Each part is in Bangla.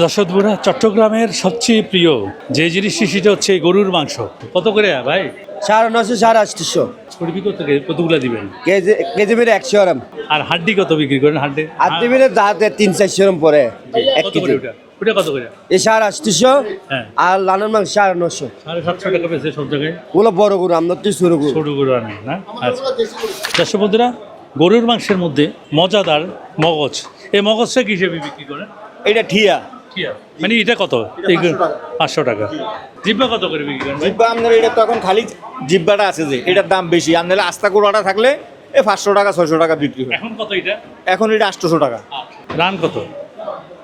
দর্শক বন্ধুরা, চট্টগ্রামের সবচেয়ে প্রিয় যে জিনিসটি সেটা হচ্ছে গরুর মাংস কত করে ভাই? সাড়ে নশো সাড়ে আটশো। চর্বি কত কতগুলা দিবেন? কেজি কেজি মিলে একশো গ্রাম। আর হাড্ডি কত বিক্রি করেন হাড্ডি? আর মিলে দাঁতে তিন চারশো গ্রাম পরে এক কেজি। ওটা? কত করে? এই সাড়ে আটশো হ্যাঁ। আর লালন মাংস সাড়ে নশো। সাড়ে সাতশো টাকা পেয়েছে সব জায়গায়? ওগুলো বড় গরু আমরা তো ছোট গরু। ছোট গরু না? আচ্ছা। দর্শক বন্ধুরা গরুর মাংসের মধ্যে মজাদার মগজ। এই মগজটা কি হিসেবে বিক্রি করেন? এটা ঠিয়া? মানে এটা কত? পাঁচশো টাকা। জিব্বা কত করে বিক্রি করেন জিব্বা আপনার এটা তখন খালি জিব্বাটা আছে যে এটার দাম বেশি। আপনার আস্তা কোড়াটা থাকলে এ পাঁচশো টাকা ছয়শো টাকা বিক্রি হয়। এখন কত এটা? এখন এটা আটশোশো টাকা। রান কত?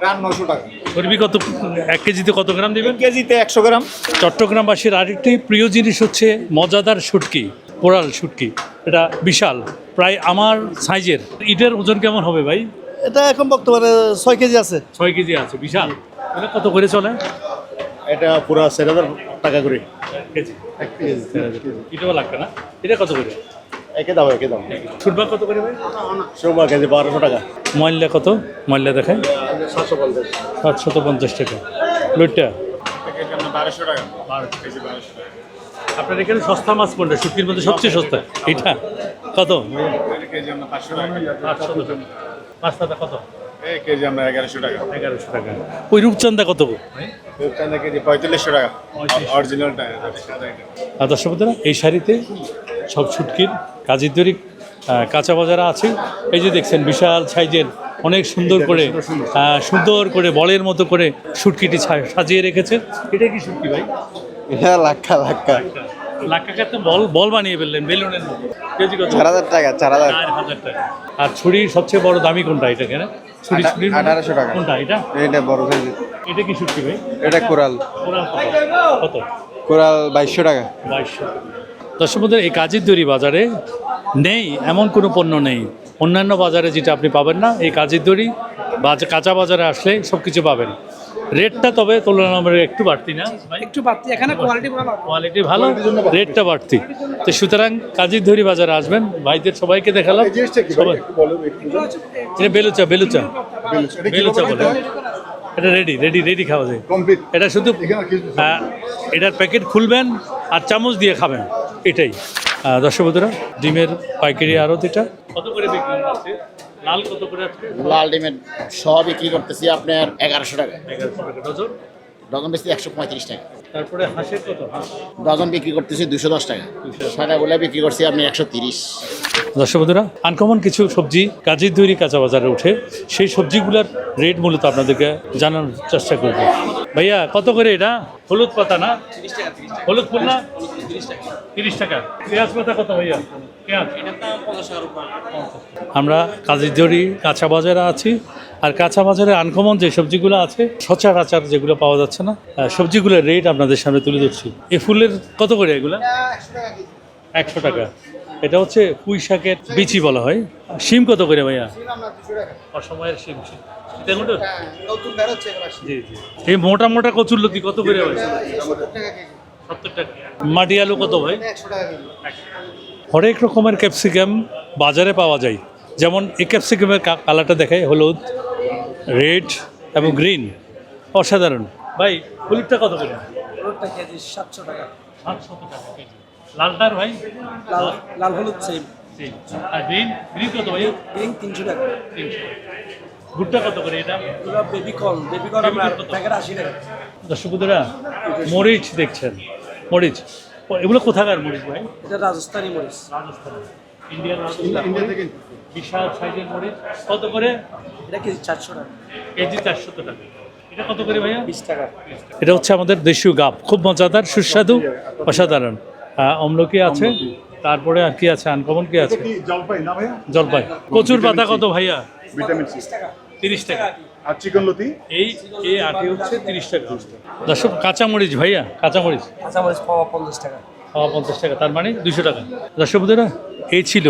রান নশো টাকা। চর্বি কত? এক কেজিতে কত গ্রাম দিবেন? কেজিতে একশো গ্রাম। চট্টগ্রামবাসীর আরেকটি প্রিয় জিনিস হচ্ছে মজাদার শুটকি কোরাল শুটকি। এটা বিশাল প্রায় আমার সাইজের। ইটের ওজন কেমন হবে ভাই? এটা এখন বর্তমানে ছয় কেজি আছে। ছয় কেজি আছে বিশাল। এটা কত করে চলে? এটা পুরো চার হাজার টাকা করে। কেজি। এটাও লাগবে না? এটা কত করে? একে দাও একে দাও ফুটবল কত করে ভাই? কেজি বারোশো টাকা। ময়লা কত? ময়লা দেখায় সাতশো পঞ্চাশ। সাতশত পঞ্চাশ টাকা। লুটটা? বারোশো টাকা। আপনার এখানে সস্তা মাছ কোনটা? শুটকির মধ্যে সবচেয়ে সস্তা? এটা? কত? কেজি পাঁচশো টাকা। টাকা কত? এই কেজি আমরা এগারোশো টাকা। এগারোশো টাকা। ওই রূপচান্দা কত রূপচাঁদা কেজি পঁয়তাল্লিশশো টাকা। অরিজিনালটা আর দর্শক এই শাড়িতে সব ছুটকির কাজের আহ, কাঁচা বাজারা আছে। এই যে দেখছেন বিশাল সাইজের অনেক সুন্দর করে সুন্দর করে বলের মতো করে শুটকিটি সা- সাজিয়ে রেখেছে। এটা কি সুটকি ভাই? এটা লাক্ষা লাক্ষা বল বল বানিয়ে ফেললেন বেলুনের মতো। কেজি কত? চার হাজার টাকা চার হাজার। চার হাজার টাকা। আর ছুরি সবচেয়ে বড় দামি কোনটা এটা কেন ছুরি আঠারোশো টাকা। কোনটা এটা? এটা বড় এটা কি শুটকি ভাই? এটা কোরাল। কোরাল কত? কোরাল বাইশশো টাকা। বাইশশো। দর্শক এই কাজের দড়ি বাজারে নেই এমন কোনো পণ্য নেই। অন্যান্য বাজারে যেটা আপনি পাবেন না এই কাজের দড়ি কাঁচা বাজারে আসলে সব কিছু পাবেন। রেটটা তবে তুলনামূলক একটু বাড়তি না একটু বাড়তি এখানে কোয়ালিটি ভালো। কোয়ালিটি ভালো রেটটা বাড়তি। তো সুতরাং কাজের দড়ি বাজারে আসবেন ভাইদের সবাইকে দেখালাম। সবাই এটা বেলুচা বেলুচা। বেলুচা বলে? এটা রেডি রেডি রেডি খাওয়া যায়। এটা শুধু এটার প্যাকেট খুলবেন আর চামচ দিয়ে খাবেন। এটাই। দর্শক বন্ধুরা ডিমের পাইকারি আড়ত এটা কত করে বিক্রি হচ্ছে? লাল কত করে আছে লাল ডিমের সহ বিক্রি করতেছি আপনার এগারোশো টাকা। এগারোশো টাকা। ডজন? ডজন বেশি একশো পঁয়ত্রিশ টাকা। তারপরে হাঁসের কত? ডজন বিক্রি করতেছি দুশো দশ। টাকা সাদা গোলা বিক্রি করছি আপনি একশো তিরিশ। দর্শক বন্ধুরা আনকমন কিছু সবজি কাজের তৈরি কাঁচা বাজারে ওঠে সেই সবজিগুলোর রেট মূলত আপনাদেরকে জানানোর চেষ্টা করব। ভাইয়া, কত করে এটা? হলুদ পাতা না? হলুদ ফুল না? তিরিশ টাকা। পেঁয়াজ পাতা কত ভাইয়া? আমরা কাজের দড়ি কাঁচা বাজারে আছি। আর কাঁচা বাজারে আনকমন যে সবজিগুলো আছে, সচরাচর যেগুলো পাওয়া যাচ্ছে না সবজিগুলোর রেট আপনাদের সামনে তুলে ধরছি। এই ফুলের কত করে এগুলা? একশো টাকা। এটা হচ্ছে পুঁই শাকের বিচি বলা হয়। শিম কত করে ভাইয়া? অসময়ের শিম শিম। জি জি। এই মোটা মোটা কচুর লতি কত করে ভাই? সত্তর টাকা মাটি আলু কত ভাই? হরেক রকমের ক্যাপসিকাম বাজারে পাওয়া যায়। যেমন এই ক্যাপসিকামের কালারটা দেখায় হলুদ রেড এবং গ্রিন। অসাধারণ। ভাই হলুদটা কত করে? কেজি সাতশো টাকা। সাতশো টাকা কেজি। লালটার ভাই? লাল লাল হলুদ সেম তিন। আর গ্রিন গ্রিন কত ভাই? গ্রিন তিনশো টাকা। তিনশো ভুট্টা কত করে এটা? বেবি কল বেবি কল আপনার প্যাকেট আশি টাকা। দর্শকবন্ধুরা মরিচ দেখছেন। মরিচ। এগুলো কোথাকার মরিচ ভাই? এটা রাজস্থানি মরিচ। রাজস্থান। ইন্ডিয়ান রাজস্থান। বিশাল সাইজের মরিচ। কত করে? এটা কেজি চারশো টাকা। কেজি চারশো টাকা। এটা কত করে ভাইয়া? বিশ টাকা। এটা হচ্ছে আমাদের দেশীয় গাব। খুব মজাদার সুস্বাদু অসাধারণ। অম্লকি আছে? তারপরে আর কি আছে? আনকমন কি আছে? জলপাই না ভাইয়া? জলপাই। কচুর পাতা কত ভাইয়া? Vitamin C. তিরিশ টাকা। আর চিকন লতি? এই এই আটি হচ্ছে? তিরিশ টাকা। দর্শক কাঁচামরিচ ভাইয়া? কাঁচামরিচ? কাঁচা মরিচ পাওয়া পঞ্চাশ টাকা। পঞ্চাশ টাকা। তার মানে দুশো টাকা। দর্শক বন্ধুরা এই ছিল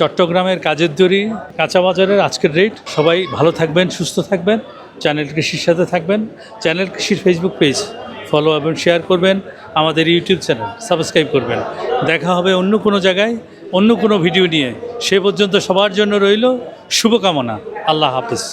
চট্টগ্রামের কাজের দড়ি কাঁচা বাজারের আজকের রেট। সবাই ভালো থাকবেন সুস্থ থাকবেন। চ্যানেল কৃষির সাথে থাকবেন। চ্যানেল কৃষির ফেসবুক পেজ ফলো এবং শেয়ার করবেন আমাদের ইউটিউব চ্যানেল, সাবস্ক্রাইব করবেন। দেখা হবে অন্য কোনো জায়গায়, অন্য কোনো ভিডিও নিয়ে। সে পর্যন্ত সবার জন্য রইল শুভকামনা। আল্লাহ হাফিজ।